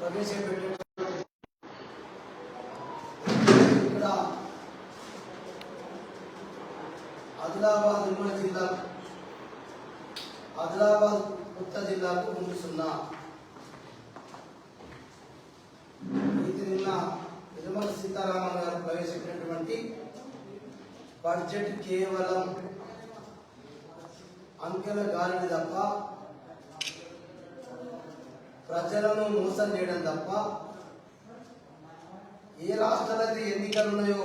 ప్రవేశపెట్టే ఇక్కడ ఆదిలాబాద్ ఉమ్మడి జిల్లా ఆదిలాబాద్ కొత్త జిల్లాకు ముందు సున్నా. ఇది నిన్న నిర్మల సీతారామన్ గారు ప్రవేశపెట్టినటువంటి బడ్జెట్ కేవలం అంకెల గాలిని తప్ప ప్రజలను మోసం చేయడం తప్ప ఏ రాష్ట్రాలైతే ఎన్నికలు ఉన్నాయో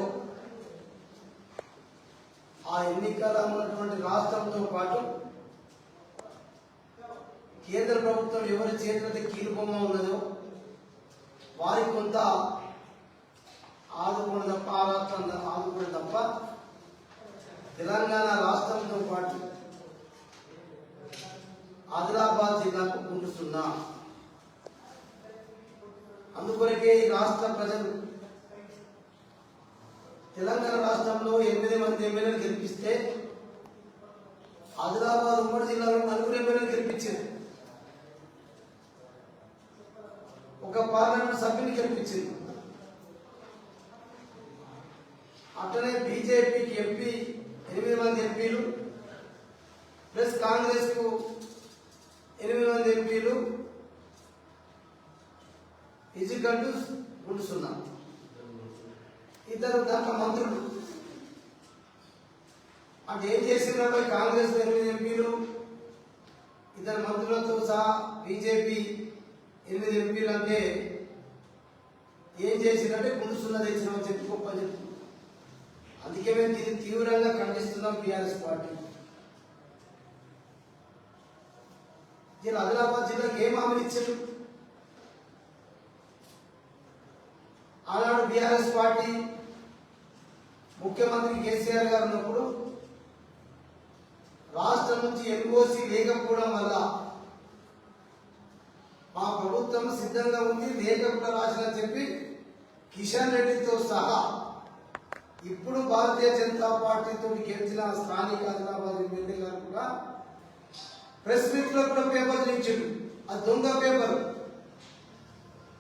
ఆ ఎన్నికల ఉన్నటువంటి రాష్ట్రంతో పాటు కేంద్ర ప్రభుత్వం ఎవరి చేతులైతే కీలుబొమ్మ ఉన్నదో వారికి కొంత ఆదుకోవడం తప్ప ఆ రాష్ట్రం ఆదుకోవడం తప్ప తెలంగాణ రాష్ట్రంతో పాటు ఆదిలాబాద్ జిల్లాకు ఉంటున్నా అందుకొరకే ఈ రాష్ట్ర ప్రజలు తెలంగాణ రాష్ట్రంలో ఎనిమిది మంది ఎమ్మెల్యేలు గెలిపిస్తే ఆదిలాబాద్ ఉమ్మడి జిల్లాలో నలుగురు ఎమ్మెల్యేలు గెలిపించింది ఒక పార్లమెంట్ సభ్యుని గెలిపించింది అట్లనే బీజేపీకి ఎంపీ ఎనిమిది మంది ఎంపీలు ప్లస్ కాంగ్రెస్కు కు ఎనిమిది మంది ఎంపీలు ఈజికల్ రెండు సున్నా ఇద్దరు దాంట్లో మంత్రులు. అంటే ఏం చేసినప్పుడు కాంగ్రెస్ ఎనిమిది ఎంపీలు? ఇద్దరు మంత్రులతో సహా బీజేపీ ఎనిమిది ఎంపీలు అంటే ఏం చేసిందంటే గుండు సున్నా తెచ్చినామని చెప్పి గొప్ప చెప్పు అందుకే మేము దీన్ని తీవ్రంగా ఖండిస్తున్నాం బీఆర్ఎస్ పార్టీ. దీని ఆదిలాబాద్ జిల్లాకి ఏం హామీలు ఇచ్చారు టిఆర్ఎస్ పార్టీ ముఖ్యమంత్రి కేసీఆర్ గారు ఉన్నప్పుడు రాష్ట్రం నుంచి ఎన్ఓసి లేకపోవడం వల్ల మా ప్రభుత్వం సిద్ధంగా ఉంది లేఖ కూడా రాసిన చెప్పి కిషన్ రెడ్డితో సహా ఇప్పుడు భారతీయ జనతా పార్టీతో గెలిచిన స్థానిక హైదరాబాద్ ఎమ్మెల్యే గారు కూడా ప్రెస్ మీట్లో కూడా పేపర్ చూపించాడు ఆ దొంగ పేపర్.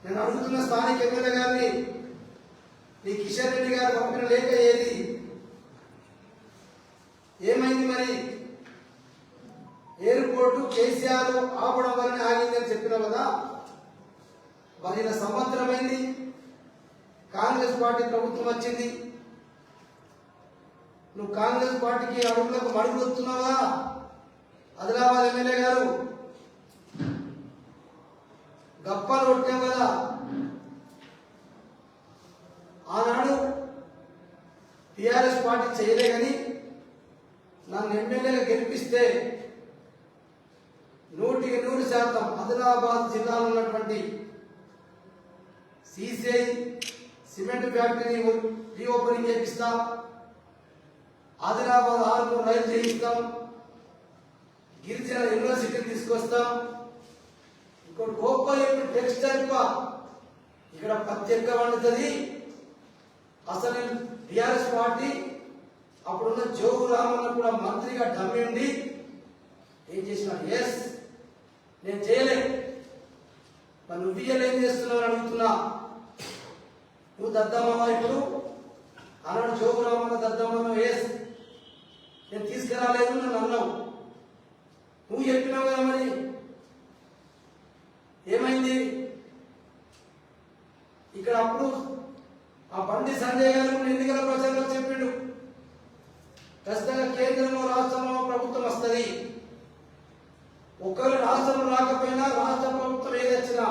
నేను అడుగుతున్న స్థానిక ఎమ్మెల్యే గారిని నీ కిషన్ రెడ్డి గారు పంపిన లేఖ ఏది? ఏమైంది మరి? ఎయిర్పోర్టు కేసీఆర్ ఆపడం వలన ఆగిందని చెప్పినావు కదా? మరి ఇలా సంవత్సరమైంది కాంగ్రెస్ పార్టీ ప్రభుత్వం వచ్చింది. నువ్వు కాంగ్రెస్ పార్టీకి అడుగులకు మడుగుతున్నావా ఆదిలాబాద్ ఎమ్మెల్యే గారు గప్పలు కొట్టావు కదా? ఆనాడు టీఆర్ఎస్ పార్టీ చేయలే కానీ నన్ను ఎమ్మెల్యేగా గెలిపిస్తే నూటికి నూరు శాతం ఆదిలాబాద్ జిల్లాలో ఉన్నటువంటి సిసిఐ సిమెంట్ ఫ్యాక్టరీ రీఓపెనింగ్ చేపిస్తాం. ఆదిలాబాద్ ఆర్మూర్ రైలు చేయిస్తాం. గిరిజన యూనివర్సిటీని తీసుకొస్తాం. ఇక్కడ గోపాల్ టెక్స్టైల్ ఇక్కడ ప్రత్యేక వండుతుంది. అసలు టిఆర్ఎస్ పార్టీ అప్పుడున్న జోగు రామన్న కూడా మంత్రిగా డమ్మిండి ఏం చేసిన ఎస్ నేను చేయలే. మరి నువ్వు ఇయ్యలు ఏం చేస్తున్నావు అని అడుగుతున్నా. నువ్వు దద్దమ్మవా ఇప్పుడు. అన్నాడు జోగు రామన్న దద్దమ్మను. ఎస్ నేను తీసుకురాలేదు నన్ను అన్నావు. నువ్వు చెప్పినావు కదా మరి ఏమైంది ఇక్కడ అప్పుడు ఆ బండి సంజయ్ గారు కూడా ఎన్నికల ప్రచారంలో చెప్పిండు ఖచ్చితంగా కేంద్రంలో రాష్ట్రంలో ప్రభుత్వం వస్తుంది ఒకరు రాష్ట్రం రాకపోయినా రాష్ట్ర ప్రభుత్వం ఏదొచ్చినా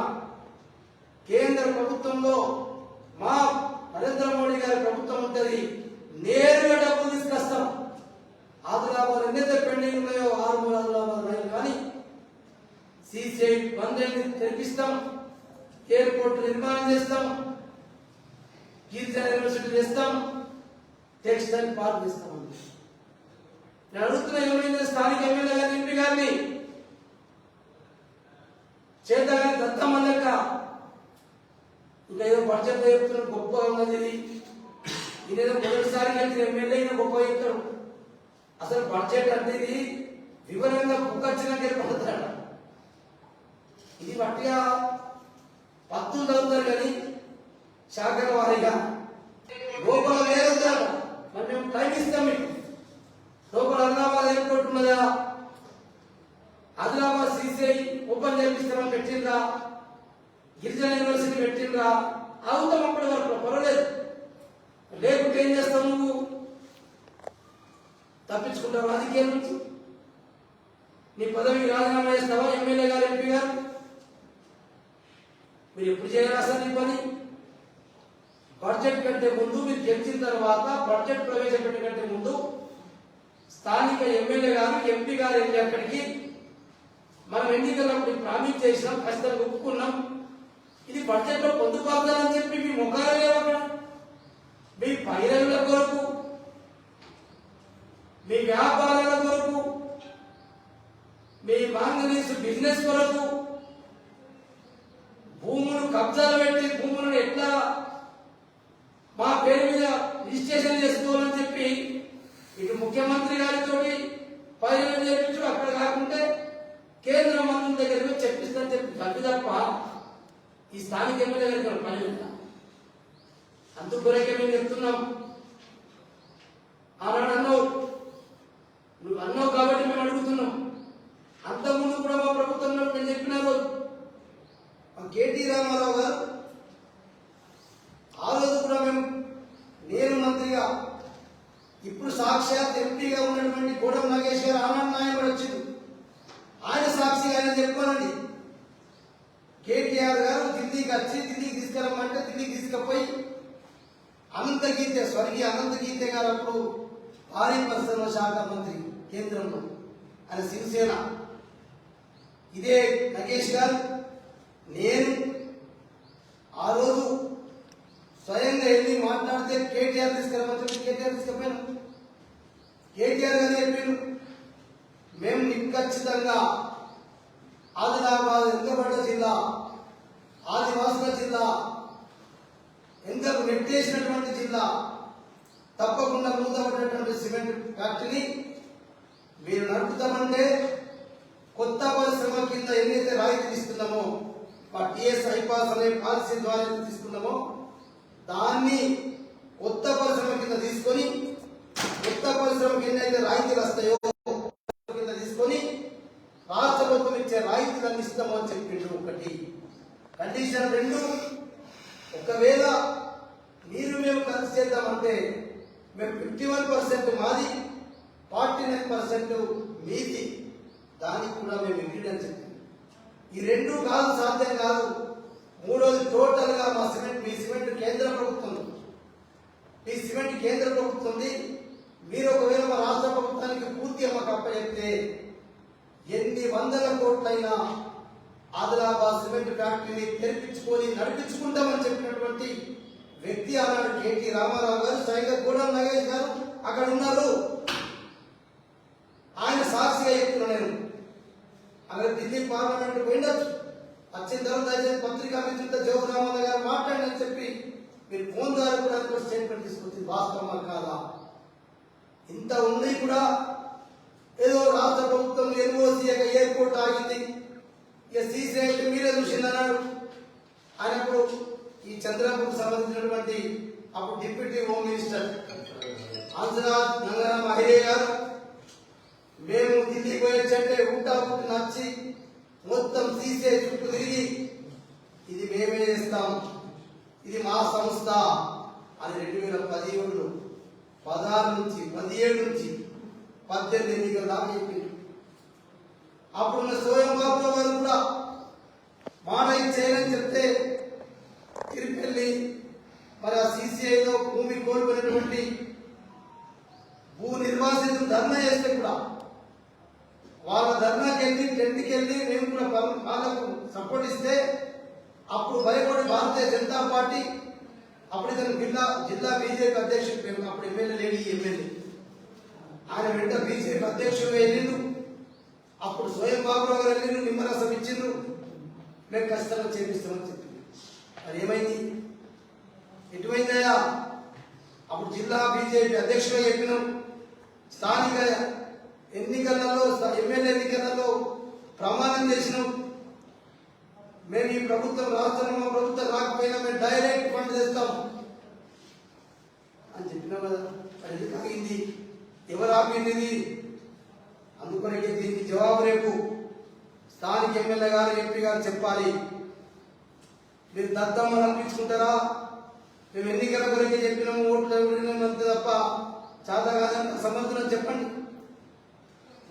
కేంద్ర ప్రభుత్వంలో మా నరేంద్ర మోడీ గారి ప్రభుత్వం ఉంటుంది నేరుగా డబ్బులు తీసుకొస్తాం ఆదిలాబాద్ ఎన్నైతే పెండింగ్ ఉన్నాయో ఆరు ఆదిలాబాద్ రైలు కానీ సిసిఐ బంద్ తెరిపిస్తాం ఎయిర్పోర్ట్ నిర్మాణం చేస్తాం. కీర్తన యూనివర్సిటీ చేస్తాం. టెక్స్టైల్ పార్క్ చేస్తాం. నేను అడుగుతున్న ఏమైంది? స్థానిక ఎమ్మెల్యే గారిని ఎంపీ గారిని? చేతగాని దత్తమ్మ లెక్క ఇంకా ఏదో పరిచయం చెప్తున్నారు గొప్పగా ఉన్నది ఇది. ఇదేదో మొదటిసారి కలిసి ఎమ్మెల్యే అయినా గొప్ప చెప్తాడు అసలు బడ్జెట్ అంటే ఇది వివరంగా బుక్ వచ్చినాక ఇది వట్టిగా భక్తులు చదువుతారు కానీ శాఖల వారీగా లోపల వేరుంటారు మరి మేము టైం ఇస్తాం మీకు. లోపల అదిలాబాద్ ఎయిర్పోర్ట్ ఉన్నదా? ఆదిలాబాద్ సిసిఐ ఓపెన్ చేపిస్తామని పెట్టిందా గిరిజన యూనివర్సిటీ పెట్టిందా అవుతాం అప్పటి వరకు పర్వాలేదు లేకుంటే ఏం చేస్తావు నువ్వు? తప్పించుకుంటావు? రాజకీయం నుంచి. నీ పదవికి రాజీనామా చేస్తావా? ఎమ్మెల్యే గారు ఎంపీ గారు? మీరు ఎప్పుడు చేయాలి అసలు పని? బడ్జెట్ కంటే ముందు మీరు గెలిచిన తర్వాత బడ్జెట్ ప్రవేశపెట్టే కంటే ముందు స్థానిక ఎమ్మెల్యే గారు ఎంపీ గారు వెళ్ళి అక్కడికి మనం ఎన్నికలప్పుడు ప్రామిస్ చేసినాం ఖచ్చితంగా ఒప్పుకున్నాం. ఇది బడ్జెట్లో పొందుపరచాలని చెప్పి మీ ముఖాలు లేవక్కడ మీ పైరవుల కొరకు మీ వ్యాపారాల కొరకు మీ మాంగనీస్ బిజినెస్ కొరకు భూములు కబ్జాలు పెట్టి భూములను ఎట్లా మా పేరు మీద రిజిస్ట్రేషన్ చేసుకోవాలని చెప్పి ఇటు ముఖ్యమంత్రి గారితో పైన చేపించు అక్కడ కాకుంటే కేంద్ర మంత్రుల దగ్గర పోయి చెప్పిస్తానని చెప్పి తప్పి తప్ప ఈ స్థానిక ఎమ్మెల్యే గారికి పని ఉందా అందుకొరకే మేము చెప్తున్నాం ఆనాడు అన్నావు నువ్వు అన్నావు కాబట్టి మేము అడుగుతున్నాం అంతకుముందు కూడా మా ప్రభుత్వం ఉన్నప్పుడు నేను చెప్పిన రోజు మా కేటీ రామారావు గారు ఆ రోజు కూడా మేము నేను మంత్రిగా ఇప్పుడు సాక్షాత్ ఎంపీగా ఉన్నటువంటి గూడెం నాగేష్ గారు ఆనంద్ నాయక్ కూడా వచ్చింది ఆయన సాక్షిగా ఆయన చెప్పానండి కేటీఆర్ గారు ఢిల్లీకి వచ్చి ఢిల్లీకి తీసుకెళ్ళమంటే ఢిల్లీకి తీసుకుపోయి అనంత గీతే స్వర్గీయ అనంత గీతే గారు అప్పుడు భారీ పరిశ్రమ శాఖ మంత్రి కేంద్రంలో ఆయన శివసేన. ఇదే నగేష్ గారు నేను ఆ రోజు స్వయంగా వెళ్ళి మాట్లాడితే కేటీఆర్ తీసుకెళ్ళమని చెప్పి కేటీఆర్ తీసుకెళ్ళాను కేటీఆర్ గారు చెప్పాను మేము నిఖచ్చితంగా ఆదిలాబాద్ వెనుకబడ్డ జిల్లా ఆదివాసుల జిల్లా ఎంతకు నెట్టేసినటువంటి జిల్లా తప్పకుండా మూతపడినటువంటి సిమెంట్ ఫ్యాక్టరీ మీరు నడుపుతామంటే కొత్త పరిశ్రమ కింద ఎన్నైతే రాయితీలు ఇస్తున్నామో మా టిఎస్ ఐపాస్ అనే పాలసీ ద్వారా తీసుకున్నామో దాన్ని కొత్త పరిశ్రమ కింద తీసుకొని కొత్త పరిశ్రమకి ఎన్నైతే రాయితీలు వస్తాయో కింద తీసుకొని రాష్ట్ర ప్రభుత్వం ఇచ్చే రాయితీలు అందిస్తామో అని చెప్పిండు ఒకటి. కండిషన్ రెండు ఒకవేళ మీరు మేము కలిసి చేద్దామంటే మేము ఫిఫ్టీ వన్ పర్సెంట్ మాది ఫార్టీ నైన్ పర్సెంట్ మీది. దానికి కూడా మేము ఎగ్రీడ్ అని చెప్పింది. ఈ రెండు కాదు సాధ్యం కాదు. మూడోది టోటల్గా మా సిమెంట్ మీ సిమెంట్ కేంద్ర ప్రభుత్వం ఈ సిమెంట్ కేంద్ర ప్రభుత్వం మీరు ఒకవేళ మా రాష్ట్ర ప్రభుత్వానికి పూర్తి అమ్మకప్ప చెప్తే ఎన్ని వందల కోట్లైనా ఆదిలాబాద్ సిమెంట్ ఫ్యాక్టరీని తెరిపించుకొని నడిపించుకుంటామని చెప్పినటువంటి వ్యక్తి ఆనాడు కేటీ రామారావు గారు స్వయంగా గూడెం నగేష్ గారు అక్కడ ఉన్నారు. ఆయన సాక్షిగా చెప్తున్నా నేను. అక్కడ ఢిల్లీ పార్లమెంట్ పోయిండొచ్చు. వచ్చిన తర్వాత దయచేసి పత్రికా మిత్రులతో జవహర్ రామారావు గారు మాట్లాడని చెప్పి మీరు ఫోన్ ద్వారా కూడా కూడా స్టేట్మెంట్ తీసుకొచ్చింది. వాస్తవమా కాదా? ఇంత ఉంది కూడా ఏదో రాష్ట్ర ప్రభుత్వం ఎన్ఓసి ఎయిర్పోర్ట్ ఆగింది. ఇక సీసీ మీరే చూసిందన్నాడు ఆయనప్పుడు ఈ చంద్రబాబుకు సంబంధించినటువంటి అప్పుడు deputy home minister Hansraj Gangaram Ahir గారు మేము ఢిల్లీ పోయొచ్చంటే ఉంటా పుట్టి నచ్చి మొత్తం తీసే చుట్టూ తిరిగి ఇది మేమే చేస్తాం ఇది మా సంస్థ అని రెండు వేల పదిహేడులో పదహారు నుంచి పదిహేడు నుంచి పద్దెనిమిది ఎన్నికల దాకా చెప్పింది అప్పుడున్న సోయం బాబు గారు కూడా మాట ఇచ్చేయని చెప్తే తిరుపెళ్ళి మరి ఆ సీసీఐలో భూమి కోల్పోయినటువంటి భూ నిర్వాసితులు ధర్నా చేస్తే కూడా వాళ్ళ ధర్నాకి వెళ్ళి టెంట్కి వెళ్ళి మేము కూడా వాళ్ళకు సపోర్ట్ ఇస్తే అప్పుడు భయపడి భారతీయ జనతా పార్టీ అప్పుడు ఇతను జిల్లా జిల్లా బీజేపీ అధ్యక్షుడు మేము అప్పుడు ఎమ్మెల్యే లేడీ ఎమ్మెల్యే. ఆయన వెంట బీజేపీ అధ్యక్షుడు వెళ్ళిండు అప్పుడు స్వయం బాబురావు గారు వెళ్ళిండు నిమ్మరసం ఇచ్చిండ్రు. మేము ఖచ్చితంగా చేపిస్తామని చెప్పింది. మరి ఏమైంది? ఎటువైందయ్యా? అప్పుడు జిల్లా బీజేపీ అధ్యక్షుడు చెప్పినాం స్థానిక ఎన్నికలలో ఎమ్మెల్యే ఎన్నికలలో ప్రమాణం చేసినాం. మేము ఈ ప్రభుత్వం రాష్ట్రంలో ప్రభుత్వం రాకపోయినా మేము డైరెక్ట్ ఫండ్ తెస్తాం. అని చెప్పినాం కదా. అది ఎందుకు ఆగింది? ఎవరు ఆపింది ఇది దీనికి జవాబు రేపు. స్థానిక ఎమ్మెల్యే గారు ఎంపీ గారు చెప్పాలి. మీరు దద్దమ్మని అనిపించుకుంటారా మేము ఎన్నికల గురించి చెప్పినాము ఓట్లు అంతే తప్ప చాలా కాదని సమర్థనం చెప్పండి.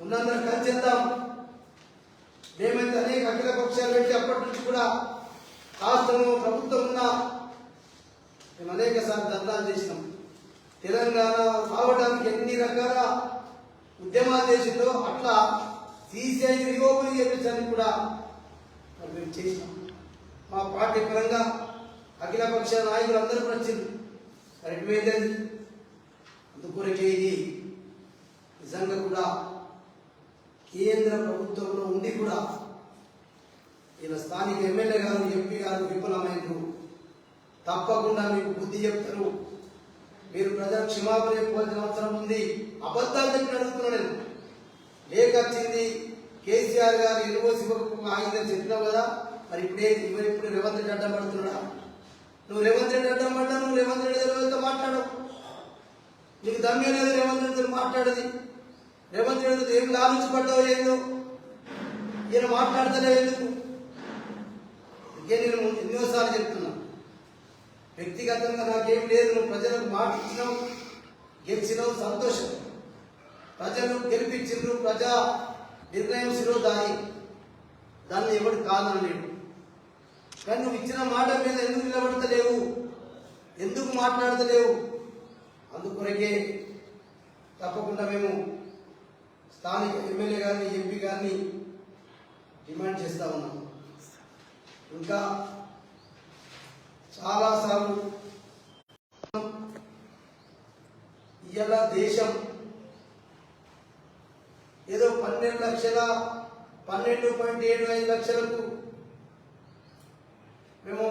ఉన్నందరం కలిసి చేద్దాం మేమైతే అనేక అఖిల పక్షాలు పెట్టి అప్పటి నుంచి కూడా రాష్ట్రంలో ప్రభుత్వం ఉన్నా మేము అనేక సార్లు ధర్నాలు చేసినాం. తెలంగాణ రావడానికి ఎన్ని రకాల ఉద్యమాలు చేసిందో అట్లా సీసీఐ రీఓపెన్ చేపించడానికి కూడా మరి మేము చేసినాం. మా పార్టీ పరంగా అఖిల పక్ష నాయకులు అందరూ వచ్చింది మరి ఎటువైంది అందుకొరకే ఇది నిజంగా కూడా కేంద్ర ప్రభుత్వంలో ఉండి కూడా ఈయన స్థానిక ఎమ్మెల్యే గారు ఎంపీ గారు విఫలమైనరు తప్పకుండా మీకు బుద్ధి చెప్తారు మీరు ప్రజా క్షమాపణ చెప్పవలసిన అవసరం ఉంది. అబద్ధాలు చెప్పి అడుగుతున్నాను నేను. లేఖ వచ్చింది కేసీఆర్ గారు యూనివర్సిటీ ఆగిందని చెప్పినావు కదా. మరి ఇప్పుడే ఇవ్వ- ఇప్పుడు రేవంత్ రెడ్డి అడ్డం పడుతున్నాడా? నువ్వు రేవంత్ రెడ్డి అడ్డం పడ్డా నువ్వు రేవంత్ రెడ్డి గారితో మాట్లాడవు. నీకు దమ్మే లేదు రేవంత్ రెడ్డి మాట్లాడది. రేవంత్ రెడ్డి ఏం లాభించబడ్డావు ఏందో? ఈయన మాట్లాడతలేవు ఎందుకు? ఇంకే నేను ఎన్నోసార్లు చెప్తున్నా. వ్యక్తిగతంగా నాకేం లేదు నువ్వు ప్రజలకు మాట ఇచ్చినావు గెలిచినావు సంతోషం. ప్రజలు గెలిపించిండ్రు ప్రజా నిర్ణయం శిరోధాయి దాన్ని ఎవడు కాదనలేడు. కానీ నువ్వు ఇచ్చిన మాట మీద ఎందుకు నిలబడతలేవు? ఎందుకు మాట్లాడతలేవు? అందుకొరకే తప్పకుండా మేము స్థానిక ఎమ్మెల్యే గారిని ఎంపీ గారిని డిమాండ్ చేస్తా ఉన్నాం. ఇంకా చాలాసార్లు ఇవాళ దేశం ఏదో పన్నెండు లక్షల పన్నెండు పాయింట్ ఏడు ఐదు లక్షలకు మేము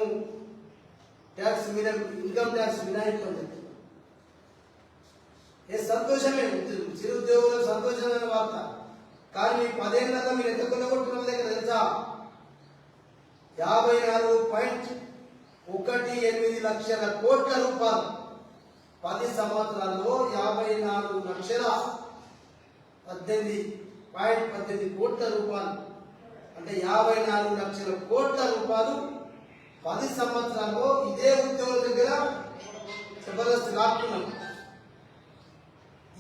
ట్యాక్స్ మీద ఇన్కమ్ ట్యాక్స్ మినహాయింపు అని ఏ సంతోషమే చిరుద్యోగులకు సంతోషమైన వార్త. కానీ పదేళ్ళ మీరు ఎంత కొనగొట్టుకున్న దగ్గర తెలుసా? యాభై నాలుగు పాయింట్ ఒకటి ఎనిమిది లక్షల కోట్ల రూపాయలు. పది సంవత్సరాల్లో యాభై నాలుగు లక్షల పద్దెనిమిది పాయింట్ పద్దెనిమిది కోట్ల రూపాయలు. అంటే యాభై నాలుగు లక్షల కోట్ల రూపాయలు. పది సంవత్సరాల్లో ఇదే ఉద్యోగుల దగ్గర జబర్దస్త్ లాక్కున్నాం.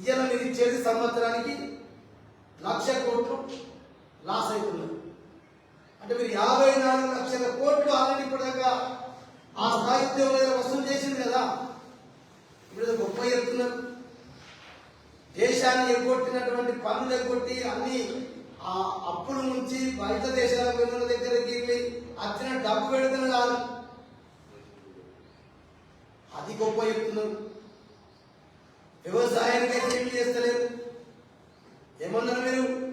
ఇయ్యాల మీరు ఇచ్చేది సంవత్సరానికి లక్ష కోట్లు లాస్ అవుతున్నారు అంటే మీరు యాభై నాలుగు లక్షల కోట్లు ఆల్రెడీ ఇప్పటిదాకా ఆ స్థాయి ఉద్యోగుల దగ్గర వసూలు చేసింది కదా. ఇప్పుడు గొప్ప చెప్తున్నారు. దేశాన్ని ఎగ్గొట్టినటువంటి పనులు ఎగ్గొట్టి అన్ని ఆ అప్పుల నుంచి బయట దేశాల పన్నుల దగ్గరికి వెళ్ళి వచ్చిన డబ్బు పెడుతున్న కాదు. అది గొప్ప చెప్తున్నారు. వ్యవసాయానికి అయితే ఏమి చేస్తలేరు? ఏమన్నారు మీరు?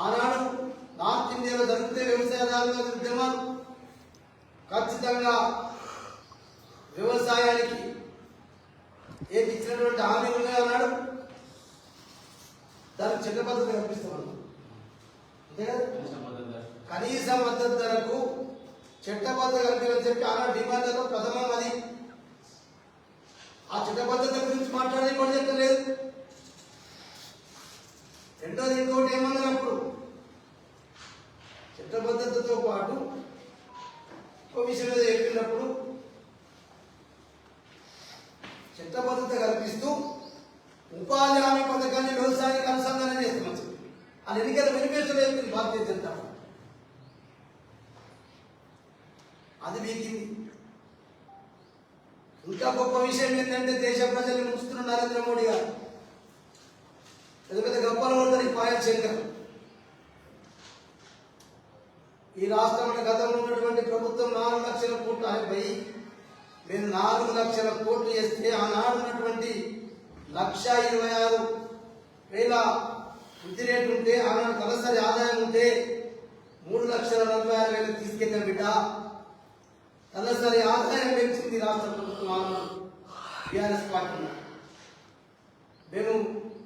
ఆనాడు నార్త్ ఇండియాలో జరిగితే వ్యవసాయదారులు ఉద్యమాలు ఖచ్చితంగా వ్యవసాయానికి ఏది ఇచ్చినటువంటి హామీ ఉన్నాయి అన్నాడు. దానికి చిన్న పద్ధతి కనిపిస్తున్నాను కనీస మద్దతు ధరకు చట్టబద్ధ కల్పించని చెప్పి ఆనాడు డిమాండ్లలో ప్రథమం అది. ఆ చట్టబద్ధత గురించి మాట్లాడే కూడా చెప్పలేదు. రెండోది ఇంకోటి ఏమన్నారు అప్పుడు? చట్టబద్ధతతో పాటు ఒక విషయం మీద చెప్పినప్పుడు చట్టబద్ధత కల్పిస్తూ ఉపాధి హామీ పథకాన్ని వ్యవసాయానికి అనుసంధానం చేస్తున్నాం అది ఎన్నికల మేనిఫెస్టోలో చెప్పింది భారతీయ జనతా అది వీకింది ఇంకా గొప్ప విషయం ఏంటంటే దేశ ప్రజల్ని ముంచుతున్న నరేంద్ర మోడీ గారు. పెద్ద పెద్ద గొప్పలు కొడతారు ఈ పాయల్ శంకర్. ఈ రాష్ట్రంలో గతంలో ఉన్నటువంటి ప్రభుత్వం నాలుగు లక్షల కోట్లు అయిపోయి పోయి మేము నాలుగు లక్షల కోట్లు వేస్తే ఆనాడు ఉన్నటువంటి లక్ష ఇరవై ఆరు వేల వృద్ధి రేటు ఉంటే ఆనాడు తలసరి ఆదాయం ఉంటే మూడు లక్షల నలభై ఆరు వేలు తీసుకెళ్ళాం బిడ్డ. తలసరి ఆదాయం పెంచింది రాష్ట్ర ప్రభుత్వం ఆనాడు బీఆర్ఎస్ పార్టీ మేము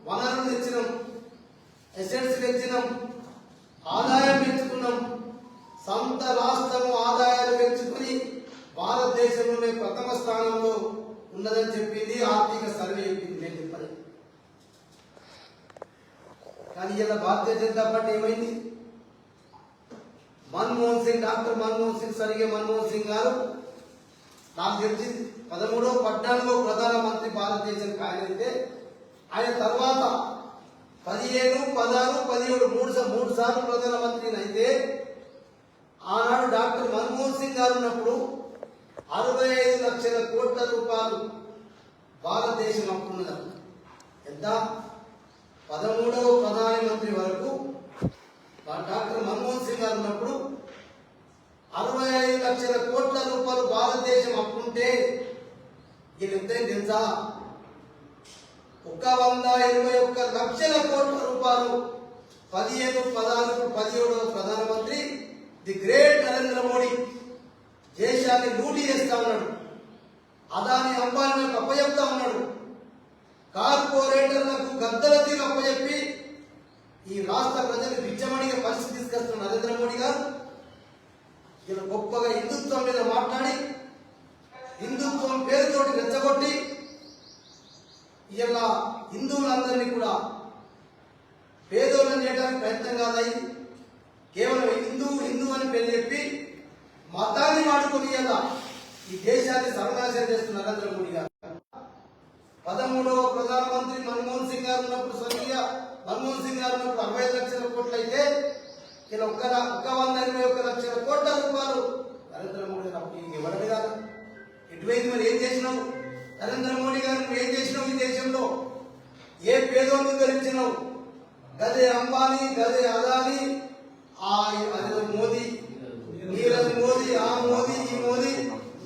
వనరులు తెచ్చినాం ఎసెట్స్ పెంచినాం ఆదాయం సొంత రాష్ట్రము ఆదాయాలు పెంచుకుని భారతదేశంలోనే ప్రథమ స్థానంలో ఉన్నదని చెప్పింది ఆర్థిక సర్వే చెప్పింది నేను చెప్పాలి. కానీ ఇలా భారతీయ జనతా పార్టీ ఏమైంది? మన్మోహన్ సింగ్ డాక్టర్ మన్మోహన్ సింగ్ సరిగే మన్మోహన్ సింగ్ గారు నాకు తెలిసి పదమూడో పద్నాలుగో ప్రధానమంత్రి భారతదేశానికి ఆయన ఆయన తర్వాత పదిహేను పదహారు పదిహేడు మూడు మూడు సార్లు ప్రధానమంత్రి అయితే ఆనాడు డాక్టర్ మన్మోహన్ సింగ్ గారు ఉన్నప్పుడు అరవై ఐదు లక్షల కోట్ల రూపాయలు భారతదేశం అప్పున్నది ఎంత? పదమూడవ ప్రధానమంత్రి వరకు డాక్టర్ మన్మోహన్ సింగ్ గారు ఉన్నప్పుడు అరవై ఐదు లక్షల కోట్ల రూపాయలు భారతదేశం అప్పుంటే ఈయన ఎంతైనా తెలుసా? ఒక వంద ఇరవై ఒక్క లక్షల కోట్ల రూపాయలు పదిహేను పదహారు పదిహేడవ ప్రధానమంత్రి ది గ్రేట్ నరేంద్ర మోడీ దేశాన్ని లూటీ చేస్తా ఉన్నాడు. అదాని అంబానీలకు అప్పచెప్తా ఉన్నాడు. కార్పొరేటర్లకు గద్దల తీరు అప్పచెప్పి ఈ రాష్ట్ర ప్రజలు బిచ్చమడిగే పరిస్థితి తీసుకొస్తున్న నరేంద్ర మోడీ గారు ఇలా గొప్పగా హిందుత్వం మీద మాట్లాడి హిందుత్వం పేరుతోటి రెచ్చగొట్టి ఇలా హిందువులందరినీ కూడా పేదోళ్ళని చేయడానికి ప్రయత్నం కాదాయి కేవలం హిందూ హిందూ అని పేరు చెప్పి మతాన్ని వాడుకుని ఇలా ఈ దేశాన్ని సర్వనాశనం చేస్తున్న నరేంద్ర మోడీ గారు. పదమూడవ ప్రధానమంత్రి మన్మోహన్ సింగ్ గారు ఉన్నప్పుడు స్వర్గీయ మన్మోహన్ సింగ్ గారు ఉన్నప్పుడు అరవై ఐదు లక్షల కోట్లు అయితే ఇలా ఒక్క ఒక్క వంద ఎనభై ఒక్క లక్షల కోట్ల రూపాయలు నరేంద్ర మోడీ గారు అప్పుడు ఇవ్వడమే కాదు. ఎటువైంది మరి ఏం చేసినావు? నరేంద్ర మోడీ గారు నువ్వు ఏం చేసినావు ఈ దేశంలో? ఏ పేదోళ్ళు ధరించినావు గదే అంబానీ గదే అదానీ ఆ అదే మోదీ నీరజ్ మోదీ ఆ మోదీ ఈ మోదీ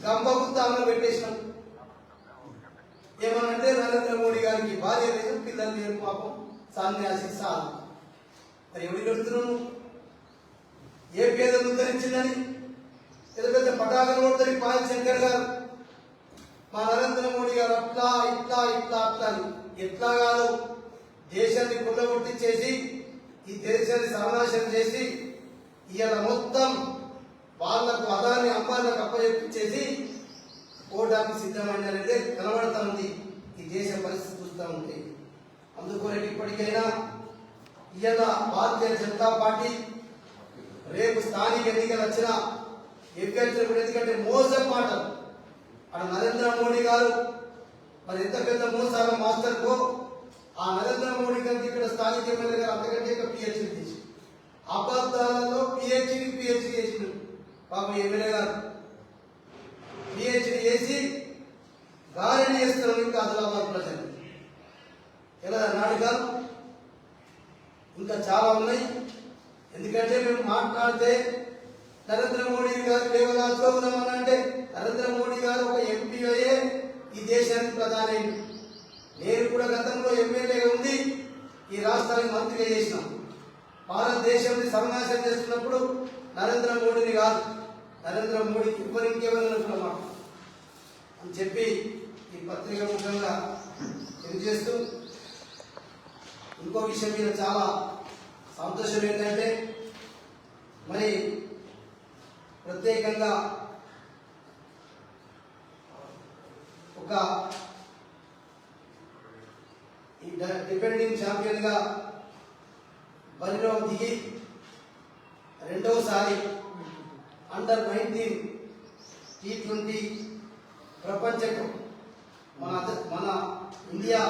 గంపగుత్త అమలు పెట్టేసినాం. ఏమనంటే నరేంద్ర మోడీ గారికి భార్య లేదు పిల్లలు లేరు పాపం. సన్యాసి సాధు. మరి ఎవరికి వెళ్తున్నావు ఏ పేదలు ఉద్ధరించిందని? పెద్ద పెద్ద పటాకులు కొడుతుంది పాల్ శంకర్ గారు మా నరేంద్ర మోడీ గారు అట్లా ఇట్లా ఇట్లా అట్లా ఎట్లా కాదు? దేశాన్ని కొల్లగొట్టించేసి ఈ దేశాన్ని సర్వనాశనం చేసి ఈయన మొత్తం వాళ్ళకు అదాన్ని అమ్మాయిలకు అప్పచెప్పించేసి పోవడానికి సిద్ధమైనదే కనబడతా ఉంది ఈ దేశ పరిస్థితి చూస్తూ ఉంది. అందుకని ఇప్పటికైనా ఇవాళ భారతీయ జనతా పార్టీ రేపు స్థానిక ఎన్నికలు వచ్చిన అభ్యర్థులు ఎందుకంటే మోసం మాట. అక్కడ నరేంద్ర మోడీ గారు మరి ఎంత పెద్ద మోసాల మాస్టర్ కో ఆ నరేంద్ర మోడీ గారికి ఇక్కడ స్థానిక ఎమ్మెల్యే గారు అంతకంటే ఒక పిహెచ్డి అబద్ధాలలో పిహెచ్డి పిహెచ్డి చేసిండు. పాపం ఎమ్మెల్యే గారు. పిహెచ్డి చేసి గాలిని చేస్తున్నాం ఇంకా ఆదిలాబాద్ ప్రజలు. ఎలా నాడు ఇంకా చాలా ఉన్నాయి. ఎందుకంటే మేము మాట్లాడితే నరేంద్ర మోడీ గారు కేవలం ఉన్నామని అంటే నరేంద్ర మోడీ గారు ఒక ఎంపీ అయ్యే ఈ దేశానికి ప్రధాని నేను కూడా గతంలో ఎమ్మెల్యేగా ఉంది ఈ రాష్ట్రానికి మంత్రిగా చేసినాం. భారతదేశాన్ని సర్వనాశనం చేస్తున్నప్పుడు నరేంద్ర మోడీని కాదు. నరేంద్ర మోడీకి ఎవరు ఇంకెవరు అనుకున్నమాట అని చెప్పి ఈ పత్రిక ముఖ్యంగా తెలియజేస్తూ ఇంకో విషయం మీద చాలా సంతోషం ఏంటంటే మరి ప్రత్యేకంగా ఒక డిపెండింగ్ ఛాంపియన్గా బరిలో దిగి రెండవసారి అండర్ నైన్టీన్ టీ ట్వంటీ ప్రపంచ మన మన ఇండియా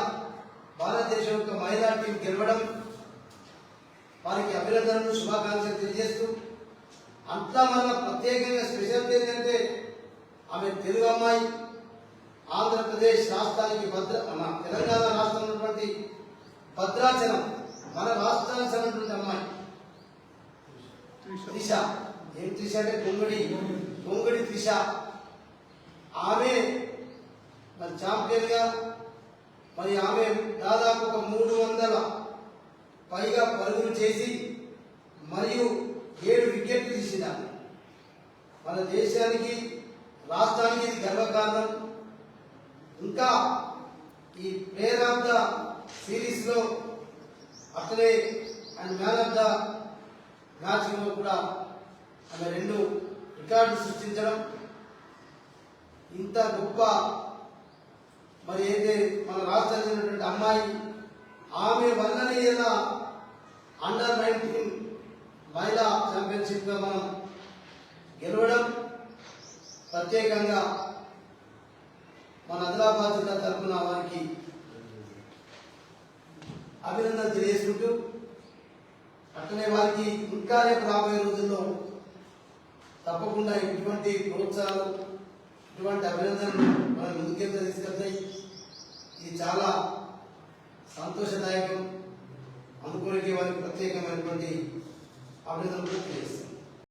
భారతదేశం యొక్క మహిళా టీం గెలవడం వారికి అభినందనలు శుభాకాంక్షలు తెలియజేస్తూ అంతా మన ప్రత్యేకంగా స్పెషల్ ఏంటంటే ఆమె తెలుగు అమ్మాయి ఆంధ్రప్రదేశ్ రాష్ట్రానికి భద్ర మన తెలంగాణ రాష్ట్రం ఉన్నటువంటి భద్రాచలం. మన రాష్ట్రానికి సంబంధించిన అమ్మాయి. త్రిష. ఏం త్రిష అంటే కొంగడి. కొంగడి త్రిష. ఆమె మరి ఛాంపియన్గా మరి ఆమె దాదాపు ఒక మూడు వందల పైగా పరుగులు చేసి మరియు ఏడు వికెట్లు తీసిన మన దేశానికి రాష్ట్రానికి ఇది గర్వకారణం. ఇంకా ఈ ప్లేయర్ ఆఫ్ ద సిరీస్ లో అట్లే అండ్ మ్యాన్ ఆఫ్ ద మ్యాచ్లో కూడా ఆమె రెండు రికార్డు సృష్టించడం. ఇంత గొప్ప మరి అయితే మన రాష్ట్రంలో అమ్మాయి ఆమె వల్లనే ఏదైనా అండర్ నైన్టీన్ మహిళా ఛాంపియన్షిప్గా మనం గెలవడం. ప్రత్యేకంగా మన ఆదిలాబాద్ జిల్లా తరఫున వారికి అభినందన తెలియజేసుకుంటూ అట్లనే వారికి ఇంకా రేపు రాబోయే రోజుల్లో తప్పకుండా ఇటువంటి ప్రోత్సాహాలు ఇటువంటి అభినందనలు మనం ముందుకెళ్తే తీసుకెళ్తాయి. ఇది చాలా సంతోషదాయకం. అందుకోనికి వారికి ప్రత్యేకమైనటువంటి అభినందనలు తెలియజేస్తాం